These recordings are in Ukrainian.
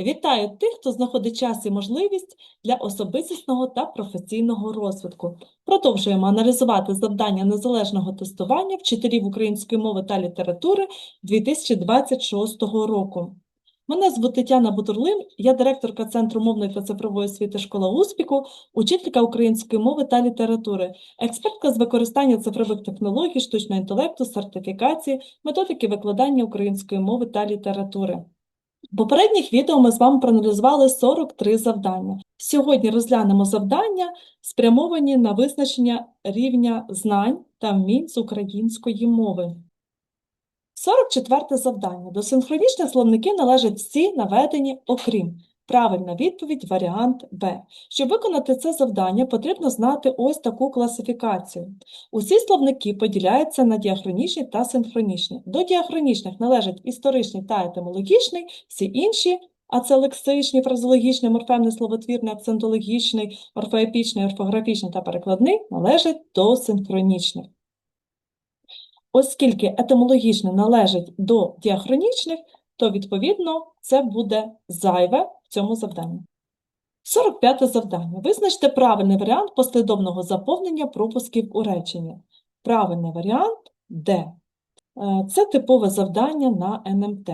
Вітаю тих, хто знаходить час і можливість для особистісного та професійного розвитку. Продовжуємо аналізувати завдання незалежного тестування вчителів української мови та літератури 2026 року. Мене звуть Тетяна Бутурлин, я директорка Центру мовної та цифрової освіти Школа успіху, учителька української мови та літератури, експертка з використання цифрових технологій, штучного інтелекту, сертифікації, методики викладання української мови та літератури. Попередніх відео ми з вами проаналізували 43 завдання. Сьогодні розглянемо завдання, спрямовані на визначення рівня знань та вмінь з української мови. 44 завдання. До синхронічних словників належать всі наведені окрім. Правильна відповідь – варіант Б. Щоб виконати це завдання, потрібно знати ось таку класифікацію. Усі словники поділяються на діахронічні та синхронічні. До діахронічних належать історичний та етимологічний, всі інші, а це лексичний, фразологічний, морфемний, словотвірний, акцентологічний, орфоепічний, орфографічний та перекладний, належать до синхронічних. Оскільки етимологічне належить до діахронічних, то, відповідно, це буде зайве в цьому завданні. 45 завдання. Визначте правильний варіант послідовного заповнення пропусків у реченні. Правильний варіант Д. Е, Це типове завдання на НМТ.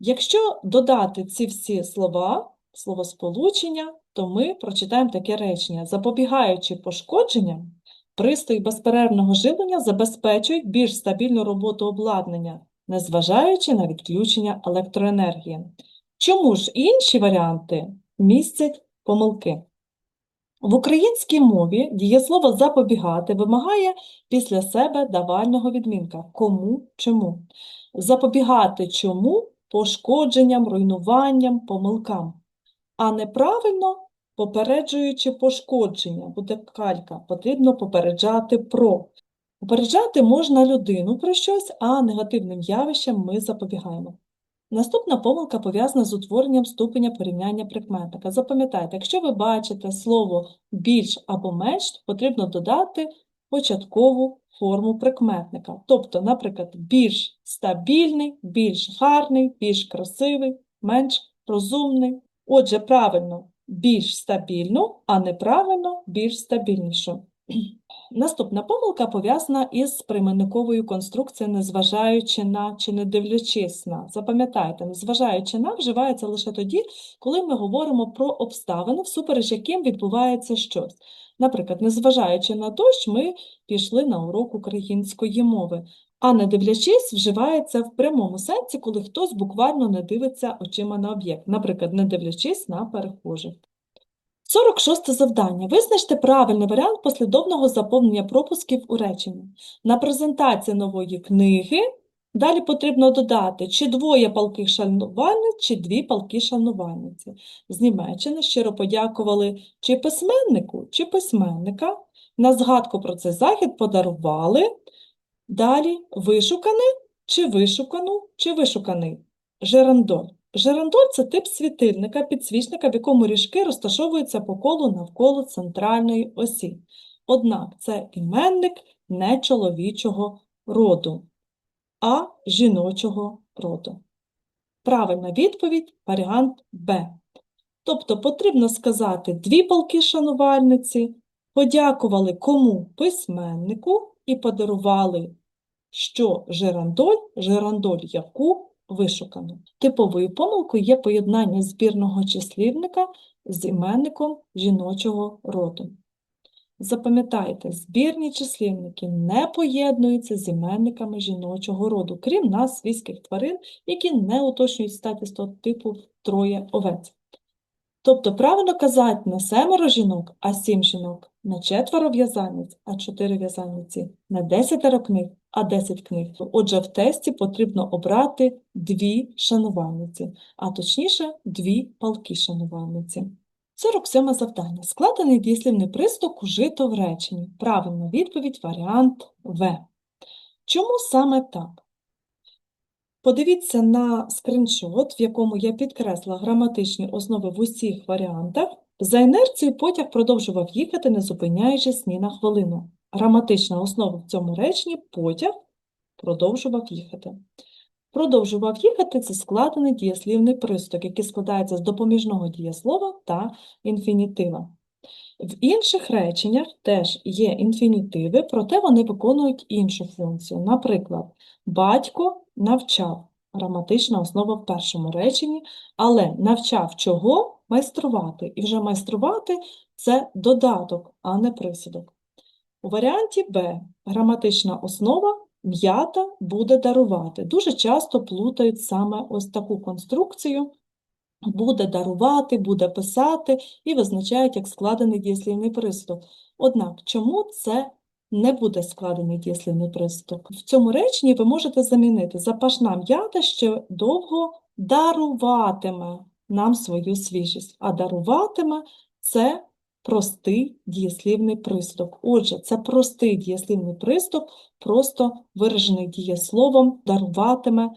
Якщо додати ці всі слова, словосполучення, то ми прочитаємо таке речення. Запобігаючи пошкодженням, пристрої безперервного живлення забезпечують більш стабільну роботу обладнання, незважаючи на відключення електроенергії. Чому ж інші варіанти містять помилки? В українській мові дієслово запобігати вимагає після себе давального відмінка кому, чому. Запобігати чому пошкодженням, руйнуванням, помилкам. А неправильно попереджуючи пошкодження, буде калька, потрібно попереджати про. Попереджати можна людину про щось, а негативним явищам ми запобігаємо. Наступна помилка пов'язана з утворенням ступеня порівняння прикметника. Запам'ятайте, якщо ви бачите слово більш або менш, потрібно додати початкову форму прикметника. Тобто, наприклад, більш стабільний, більш гарний, більш красивий, менш розумний. Отже, правильно більш стабільну, а неправильно більш стабільнішу. Наступна помилка пов'язана із прийменниковою конструкцією, незважаючи на чи не дивлячись на. Запам'ятайте, незважаючи на вживається лише тоді, коли ми говоримо про обставини, всупереч яким відбувається щось. Наприклад, незважаючи на дощ, ми пішли на урок української мови, а не дивлячись, вживається в прямому сенсі, коли хтось буквально не дивиться очима на об'єкт, наприклад, не дивлячись на перехожих. 46 завдання. Визначте правильний варіант послідовного заповнення пропусків у реченні. На презентації нової книги далі потрібно додати, чи двоє палких шанувальниць, чи дві палки шанувальниці. З Німеччини щиро подякували чи письменнику, чи письменника. На згадку про цей захід подарували. Далі вишукане, чи вишукану, чи вишуканий. Жерандоль. Жерандоль – це тип світильника, підсвічника, в якому ріжки розташовуються по колу навколо центральної осі. Однак це іменник не чоловічого роду, а жіночого роду. Правильна відповідь – варіант Б. Тобто потрібно сказати дві полки шанувальниці, подякували кому письменнику і подарували, що жерандоль, жерандоль яку вишукано. Типовою помилкою є поєднання збірного числівника з іменником жіночого роду. Запам'ятайте, збірні числівники не поєднуються з іменниками жіночого роду, крім нас, свійських тварин, які не уточнюють статі того типу троє овець. Тобто правильно казати не семеро жінок, а сім жінок, не четверо в'язальниць, а чотири в'язальниці, не десятеро книг, а десять книг. Отже, в тесті потрібно обрати дві шанувальниці, а точніше дві палки шанувальниці. 47 завдання. Складений дієслівний приступ ужито в реченні. Правильна відповідь – варіант В. Чому саме так? Подивіться на скриншот, в якому я підкресла граматичні основи в усіх варіантах. За інерцією потяг продовжував їхати, не зупиняючись ні на хвилину. Граматична основа в цьому реченні потяг продовжував їхати. Продовжував їхати це складений дієслівний приступ, який складається з допоміжного дієслова та інфінітива. В інших реченнях теж є інфінітиви, проте вони виконують іншу функцію. Наприклад, батько навчав граматична основа в першому реченні, але навчав чого майструвати. І вже майструвати це додаток, а не присудок. У варіанті Б граматична основа м'ята буде дарувати. Дуже часто плутають саме ось таку конструкцію. Буде дарувати, буде писати і визначають як складений дієслівний приступ. Однак, чому це не буде складений дієслівний приступ? В цьому реченні ви можете замінити запашна м'ята ще довго даруватиме нам свою свіжість, а даруватиме це простий дієслівний приступ. Отже, це простий дієслівний приступ, просто виражений дієсловом даруватиме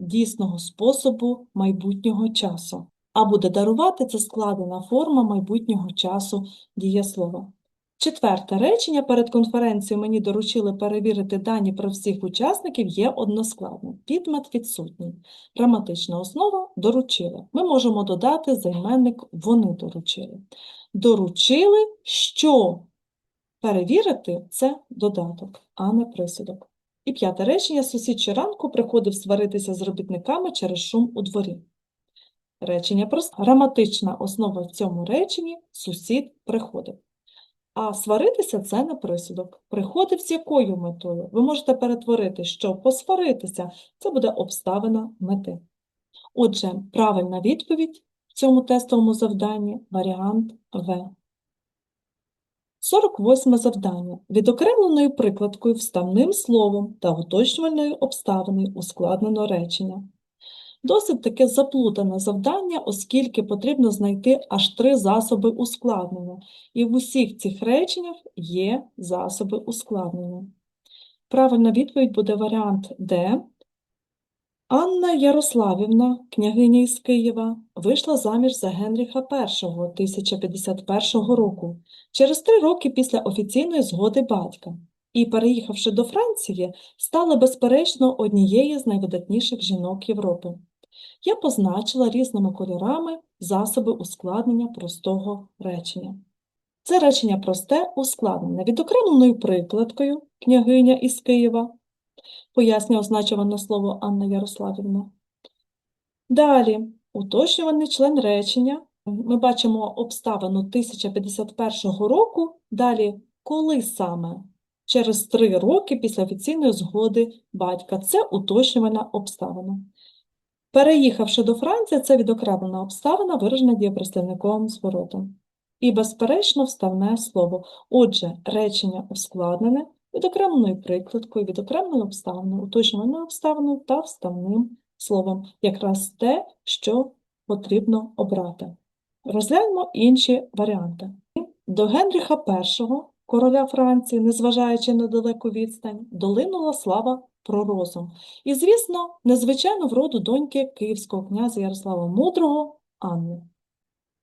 дійсного способу майбутнього часу. А буде дарувати це складена форма майбутнього часу дієслова. Четверте речення перед конференцією мені доручили перевірити дані про всіх учасників є односкладним. Підмет відсутній. Граматична основа доручили. Ми можемо додати займенник вони доручили. Доручили, що перевірити це додаток, а не присудок. І п'яте речення. Сусід щоранку приходив сваритися з робітниками через шум у дворі. Речення просто. Граматична основа в цьому реченні сусід приходив. А сваритися це не присудок. Приходив з якою метою? Ви можете перетворити, що посваритися це буде обставина мети. Отже, правильна відповідь в цьому тестовому завданні варіант В. 48 завдання. Відокремленою прикладкою вставним словом та уточнювальною обставиною ускладнено речення. Досить таке заплутане завдання, оскільки потрібно знайти аж три засоби ускладнення. І в усіх цих реченнях є засоби ускладнення. Правильна відповідь буде варіант Д. Анна Ярославівна, княгиня із Києва, вийшла заміж за Генріха І 1051 року, через три роки після офіційної згоди батька, і, переїхавши до Франції, стала безперечно однією з найвидатніших жінок Європи. Я позначила різними кольорами засоби ускладнення простого речення. Це речення просте ускладнене відокремленою прикладкою княгиня із Києва пояснює означуване слово Анна Ярославівна. Далі, уточнюваний член речення. Ми бачимо обставину 1051 року. Далі, коли саме? Через три роки після офіційної згоди батька. Це уточнювана обставина. Переїхавши до Франції, це відокремлена обставина, виражена дієприслівниковим зворотом. І, безперечно, вставне слово. Отже, речення ускладнене, відокремленою прикладкою, відокремленою обставиною, уточнюваною обставиною та вставним словом. Якраз те, що потрібно обрати. Розглянемо інші варіанти. До Генріха І, короля Франції, незважаючи на далеку відстань, долинула слава про розум. І, звісно, незвичайно вроду доньки київського князя Ярослава Мудрого Анни.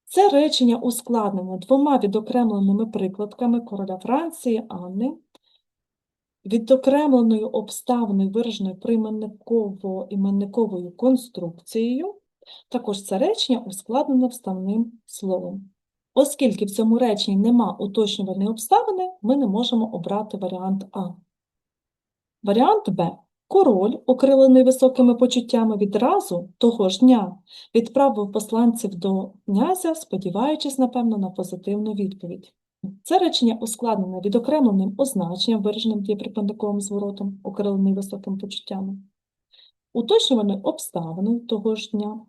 Це речення ускладнене двома відокремленими прикладками короля Франції Анни, відокремленою обставиною, вираженою прийменниково-іменниковою конструкцією. Також це речення ускладнене вставним словом. Оскільки в цьому реченні нема уточнювальної обставини, ми не можемо обрати варіант А. Варіант Б. Король, окрилений високими почуттями відразу того ж дня, відправив посланців до князя, сподіваючись, напевно, на позитивну відповідь. Це речення ускладнене відокремленим означенням, вираженим дієприпадниковим зворотом, окрилений високими почуттями, уточнюваною обставиною того ж дня,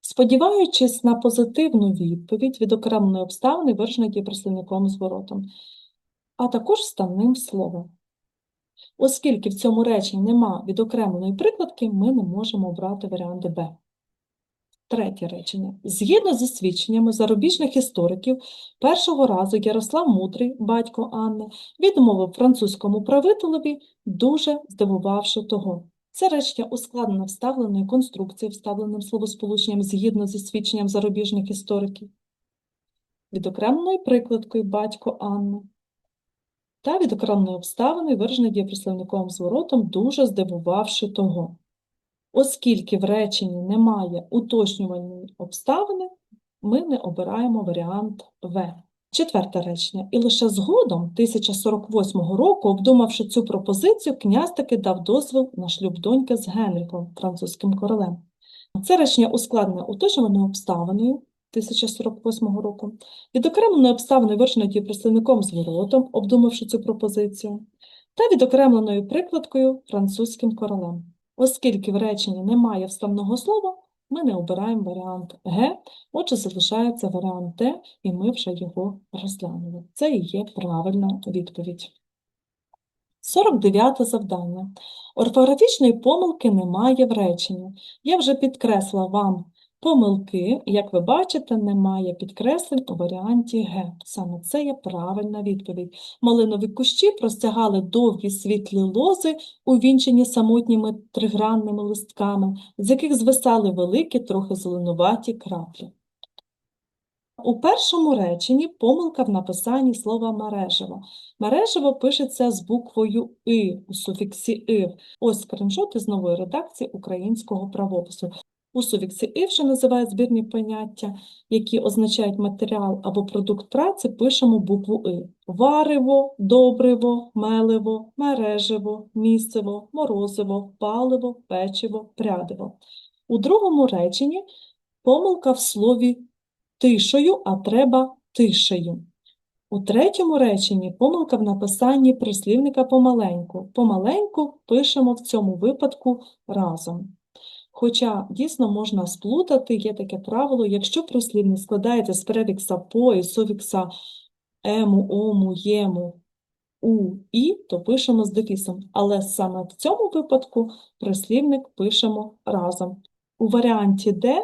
сподіваючись на позитивну відповідь відокремленої обставини, вираженої дієприслівниковим зворотом, а також вставним словом. Оскільки в цьому реченні нема відокремленої прикладки, ми не можемо обрати варіант Б. Третє речення. Згідно зі свідченнями зарубіжних істориків, першого разу Ярослав Мудрий, батько Анни, відмовив французькому правителеві, дуже здивувавши того. Це речення ускладнено вставленою конструкцією, вставленим словосполученням згідно зі свідченням зарубіжних істориків, відокремленою прикладкою батько Анни та відокремленою обставиною, вираженою дієприслівниковим зворотом, дуже здивувавши того. Оскільки в реченні немає уточнювальної обставини, ми не обираємо варіант В. Четверте речення. І лише згодом 1048 року, обдумавши цю пропозицію, князь таки дав дозвіл на шлюб доньки з Генріком, французьким королем. Це речення ускладнене уточнюваною обставиною 1048 року, відокремленою обставиною, вирішеною дією представником з воротом, обдумавши цю пропозицію, та відокремленою прикладкою французьким королем. Оскільки в реченні немає вставного слова, ми не обираємо варіант Г, отже, залишається варіант Д, і ми вже його розглянули. Це і є правильна відповідь. 49 завдання. Орфографічної помилки немає в реченні. Я вже підкреслила вам помилки, як ви бачите, немає підкреслень у варіанті Г. Саме це є правильна відповідь. Малинові кущі простягали довгі світлі лози, увінчені самотніми тригранними листками, з яких звисали великі, трохи зеленуваті краплі. У першому реченні помилка в написанні слова мережево. Мережево пишеться з буквою «и» у суфіксі «ив». Ось скріншот із нової редакції українського правопису. У суфіксі «ив», що називають збірні поняття, які означають матеріал або продукт праці, пишемо букву «и». Варево, добриво, меливо, мережево, місцево, морозиво, паливо, печиво, прядиво. У другому реченні помилка в слові тишою, а треба тишею. У третьому реченні помилка в написанні прислівника помаленьку. Помаленьку пишемо в цьому випадку разом. Хоча дійсно можна сплутати, є таке правило, якщо прислівник складається з префікса по і суфікса ему, ому, єму, у, і, то пишемо з дефісом. Але саме в цьому випадку прислівник пишемо разом. У варіанті Д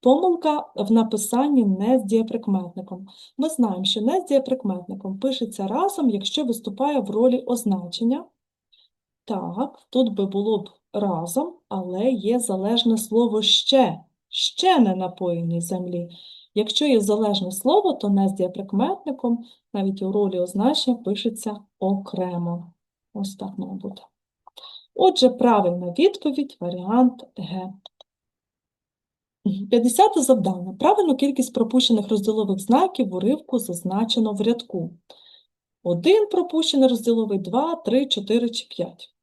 Помилка в написанні не з дієприкметником. Ми знаємо, що не з дієприкметником пишеться разом, якщо виступає в ролі означення. Так, тут би було б разом, але є залежне слово ще, ще не напоїній землі. Якщо є залежне слово, то не з дієприкметником, навіть у ролі означення пишеться окремо. Ось так має бути. Отже, правильна відповідь варіант Г. 50 завдання. Правильну кількість пропущених розділових знаків в уривку зазначено в рядку. Один пропущений розділовий, два, три, чотири чи п'ять.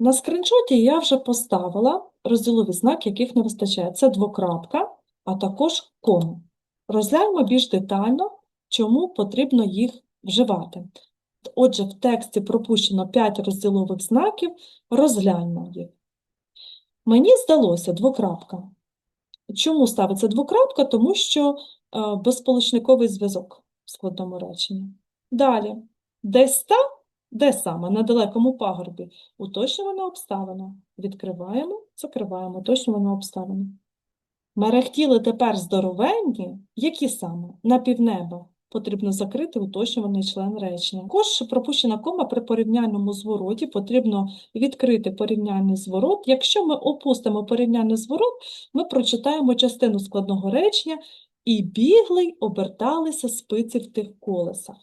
На скриншоті я вже поставила розділові знаки, яких не вистачає. Це двокрапка, а також кому. Розгляньмо більш детально, чому потрібно їх вживати. Отже, в тексті пропущено 5 розділових знаків, розгляньмо їх. Мені здалося двокрапка. Чому ставиться двокрапка? Тому що е, безполучниковий зв'язок в складному реченні. Далі, десь та, де саме, на далекому пагорбі, уточнювана обставина. Відкриваємо, закриваємо, уточнювану обставину. Мерехтіли тепер здоровенні, які саме? На півнеба потрібно закрити уточнюваний член речення. Також пропущена кома при порівняльному звороті потрібно відкрити порівняльний зворот. Якщо ми опустимо порівняльний зворот, ми прочитаємо частину складного речення і бігли оберталися спиці в тих колесах.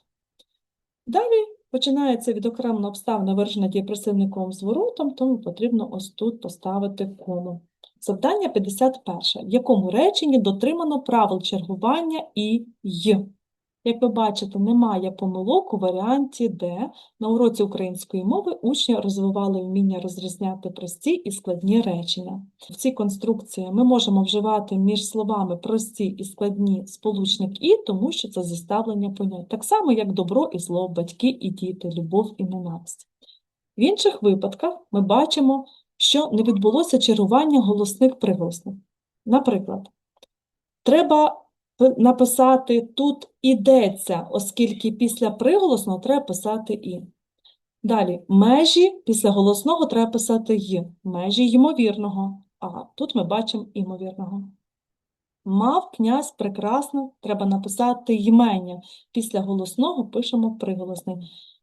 Далі починається від окремо обставина виражена дієпресивником зворотом, тому потрібно ось тут поставити кому. Завдання 51. В якому реченні дотримано правил чергування і «й». Як ви бачите, немає помилок у варіанті Д. На уроці української мови учні розвивали вміння розрізняти прості і складні речення. В цій конструкції ми можемо вживати між словами прості і складні сполучник і, тому що це зіставлення понять. Так само, як добро і зло, батьки і діти, любов і ненависть. В інших випадках ми бачимо, що не відбулося чергування голосних приголосних. Наприклад, треба написати тут ідеться, оскільки після приголосного треба писати і. Далі, межі після голосного треба писати й. Межі ймовірного. А тут ми бачимо імовірного. Мав князь прекрасно, треба написати ймення. Після голосного пишемо приголосний.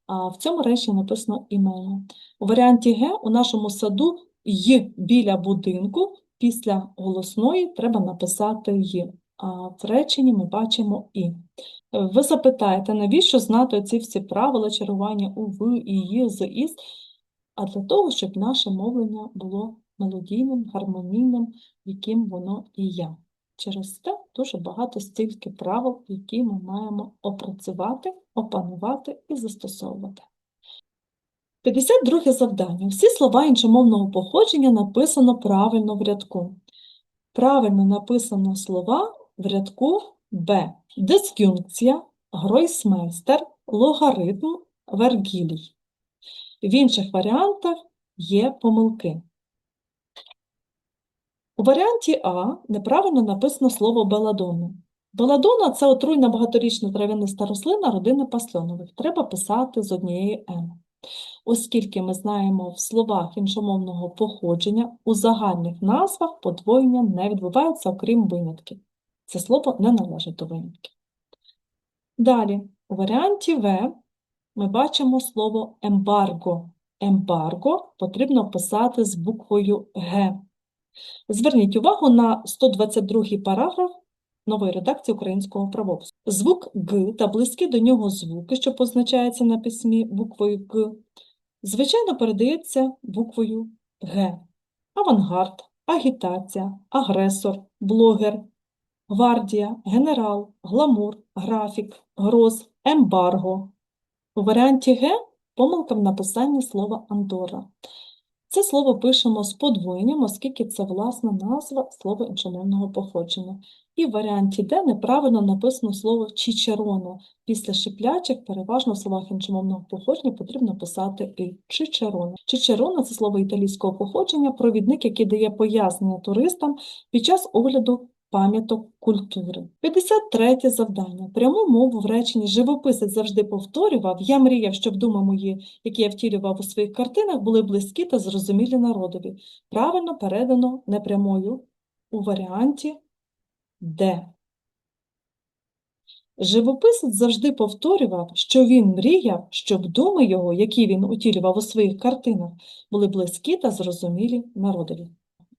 А в цьому реченні написано імення. У варіанті Г у нашому саду й біля будинку, після голосної треба написати й в реченні ми бачимо і. Ви запитаєте, навіщо знати ці всі правила чарування у «в», і «ї», «з», «із», а для того, щоб наше мовлення було мелодійним, гармонійним, яким воно і є. Через це дуже багато стільки правил, які ми маємо опрацювати, опанувати і застосовувати. 52 завдання. Всі слова іншомовного походження написано правильно в рядку. Правильно написано слова в рядку Б. Дис'юнкція, гройсмейстер, логаритм, вергілій. В інших варіантах є помилки. У варіанті А неправильно написано слово беладонна. Беладонна – це отруйна багаторічна трав'яниста рослина родини пасльонових. Треба писати з однієї «н». Оскільки ми знаємо в словах іншомовного походження, у загальних назвах подвоєння не відбувається, окрім винятків. Це слово не належить до винятків. Далі, у варіанті В ми бачимо слово ембарго. Ембарго потрібно писати з буквою Г. Зверніть увагу на 122 параграф нової редакції українського правопису. Звук Г та близькі до нього звуки, що позначаються на письмі буквою Г, звичайно передається буквою Г. Авангард, агітація, агресор, блогер, гвардія, генерал, гламур, графік, гроз, ембарго. У варіанті Г помилка в написанні слова Андора. Це слово пишемо з подвоєнням, оскільки це власна назва слова іншомовного походження. І в варіанті Д неправильно написано слово чичероно. Після шиплячих, переважно в словах іншомовного походження потрібно писати і чичероно. Чичероно – це слово італійського походження, провідник, який дає пояснення туристам під час огляду пам'яток культури. 53 завдання. Пряму мову в реченні живописець завжди повторював «Я мріяв, щоб думи мої, які я втілював у своїх картинах, були близькі та зрозумілі народові». Правильно передано непрямою у варіанті Д. Живописець завжди повторював, що він мріяв, щоб думи його, які він утілював у своїх картинах, були близькі та зрозумілі народові.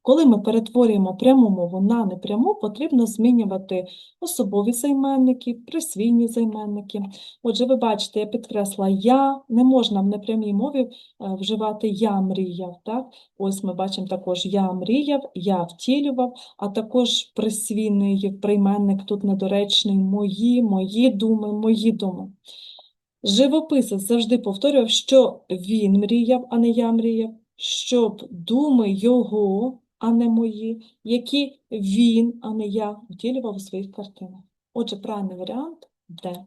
Коли ми перетворюємо пряму мову на непряму, потрібно змінювати особові займенники, присвійні займенники. Отже, ви бачите, я підкресла я, не можна в непрямій мові е, вживати я мріяв. Так? Ось ми бачимо також я мріяв, я втілював, а також присвійний прийменник тут недоречний мої, мої думи, мої думи. Живописець завжди повторював, що він мріяв, а не я мріяв, щоб думи його а не мої, які він, а не я, втілював у своїх картинах. Отже, правильний варіант Д.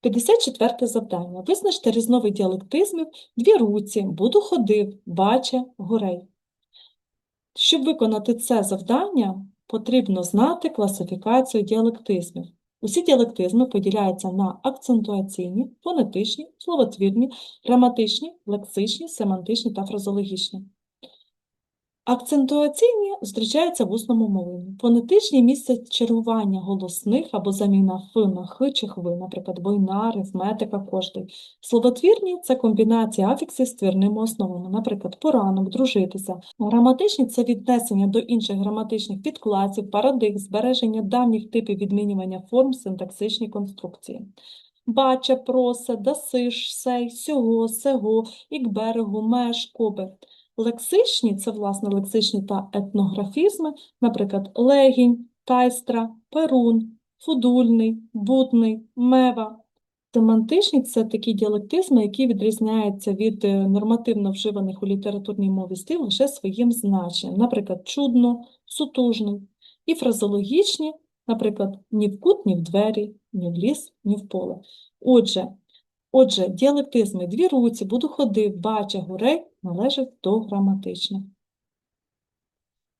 54 завдання. Визначте різновид діалектизмів дві руці, буду ходив, бача, горей. Щоб виконати це завдання, потрібно знати класифікацію діалектизмів. Усі діалектизми поділяються на акцентуаційні, фонетичні, словотвірні, граматичні, лексичні, семантичні та фразологічні. Акцентуаційні зустрічаються в усному мовленні. Фонетичні містять чергування голосних або заміна ф на х чи хви, наприклад, бойна, арифметика, кожний. Словотвірні це комбінація афіксів з твірними основами, наприклад, поранок, дружитися. Граматичні це віднесення до інших граматичних підкласів, парадигм, збереження давніх типів відмінювання форм, синтаксичні конструкції. Бача, просе, дасиш, сей, сього, сего, ікберегу, меж, кобе. Лексичні це, власне, лексичні та етнографізми, наприклад, легінь, тайстра, перун, фудульний, бутний, мева. Семантичні це такі діалектизми, які відрізняються від е, нормативно вживаних у літературній мові слів лише своїм значенням, наприклад, чудно, сутужний. І фразологічні, наприклад, ні в кут, ні в двері, ні в ліс, ні в поле. Отже, Отже, діалектизми дві руці, буду ходив, бача, гурей належать до граматичних.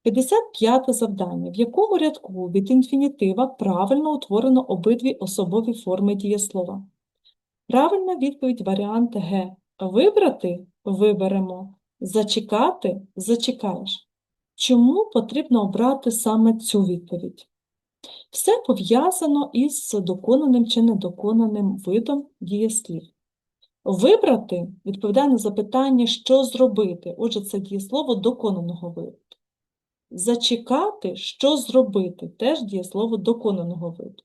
55 завдання. В якому рядку від інфінітива правильно утворено обидві особові форми дієслова? Правильна відповідь варіант Г. Вибрати виберемо, зачекати зачекаєш. Чому потрібно обрати саме цю відповідь? Все пов'язано із доконаним чи недоконаним видом дієслів. Вибрати відповідає на запитання, що зробити. Отже, це дієслово доконаного виду. Зачекати, що зробити, теж дієслово доконаного виду.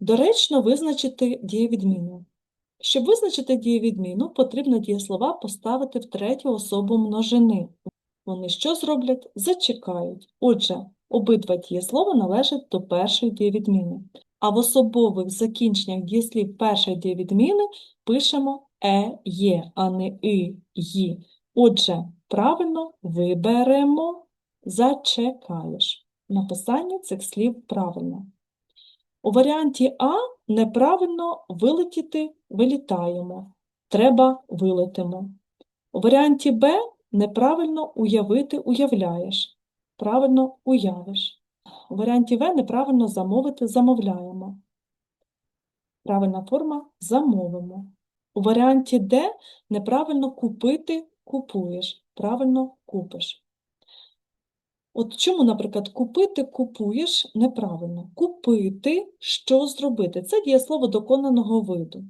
Доречно визначити дієвідміну. Щоб визначити дієвідміну, потрібно дієслова поставити в третю особу множини. Вони що зроблять? Зачекають. Отже, обидва дієслова належать до першої дієвідміни. А в особових закінченнях дієслів першої дієвідміни пишемо е, є, а не и, ї. Отже, правильно виберемо зачекаєш. Написання цих слів правильно. У варіанті А неправильно вилетіти вилітаємо. Треба вилетимо. У варіанті Б неправильно уявити уявляєш. Правильно уявиш. У варіанті В неправильно замовити замовляємо. Правильна форма замовимо. У варіанті Д неправильно купити купуєш. Правильно купиш. От чому, наприклад, купити купуєш неправильно. Купити що зробити? Це дієслово доконаного виду.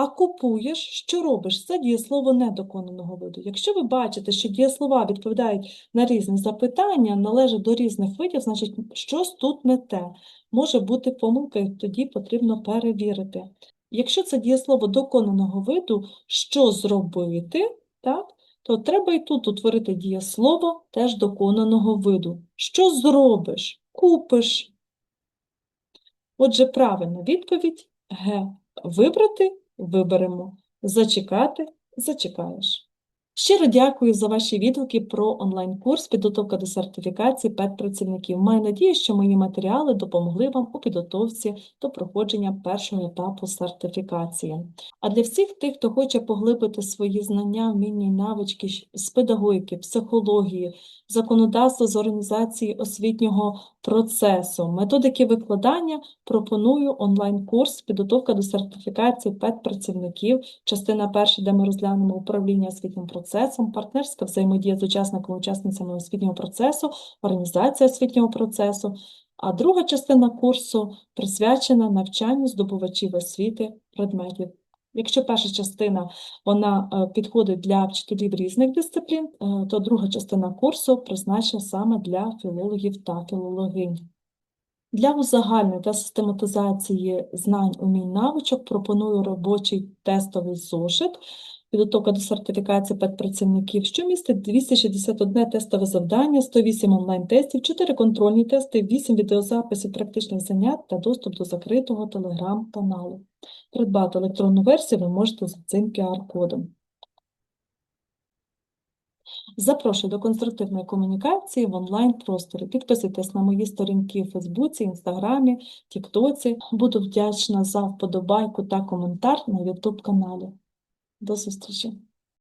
А купуєш, що робиш? Це дієслово недоконаного виду. Якщо ви бачите, що дієслова відповідають на різні запитання, належать до різних видів, значить щось тут не те. Може бути помилка, і тоді потрібно перевірити. Якщо це дієслово доконаного виду, що зробити, так, то треба і тут утворити дієслово теж доконаного виду. Що зробиш? Купиш. Отже, правильна відповідь Г. Вибрати виберемо. Зачекати зачекаєш. Щиро дякую за ваші відгуки про онлайн-курс підготовка до сертифікації педпрацівників. Маю надію, що мої матеріали допомогли вам у підготовці до проходження першого етапу сертифікації. А для всіх тих, хто хоче поглибити свої знання, вміння і навички з педагогіки, психології, законодавства з організації освітнього процесу, методики викладання, пропоную онлайн-курс підготовка до сертифікації педпрацівників, частина перша, де ми розглянемо управління освітнім процесом, партнерська взаємодія з учасниками учасницями освітнього процесу, організація освітнього процесу. А друга частина курсу присвячена навчанню здобувачів освіти предметів. Якщо перша частина вона е, підходить для вчителів різних дисциплін, е, то друга частина курсу призначена саме для філологів та філологинь. Для узагальнення та систематизації знань, умінь, навичок пропоную робочий тестовий зошит підготовка до сертифікації педпрацівників, що містить 261 тестове завдання, 108 онлайн-тестів, 4 контрольні тести, 8 відеозаписів практичних занять та доступ до закритого телеграм-каналу. Придбати електронну версію ви можете за цим QR-кодом. Запрошую до конструктивної комунікації в онлайн-просторі. Підписуйтесь на мої сторінки в Фейсбуці, Інстаграмі, Тіктоці. Буду вдячна за вподобайку та коментар на YouTube каналі. До зустрічі!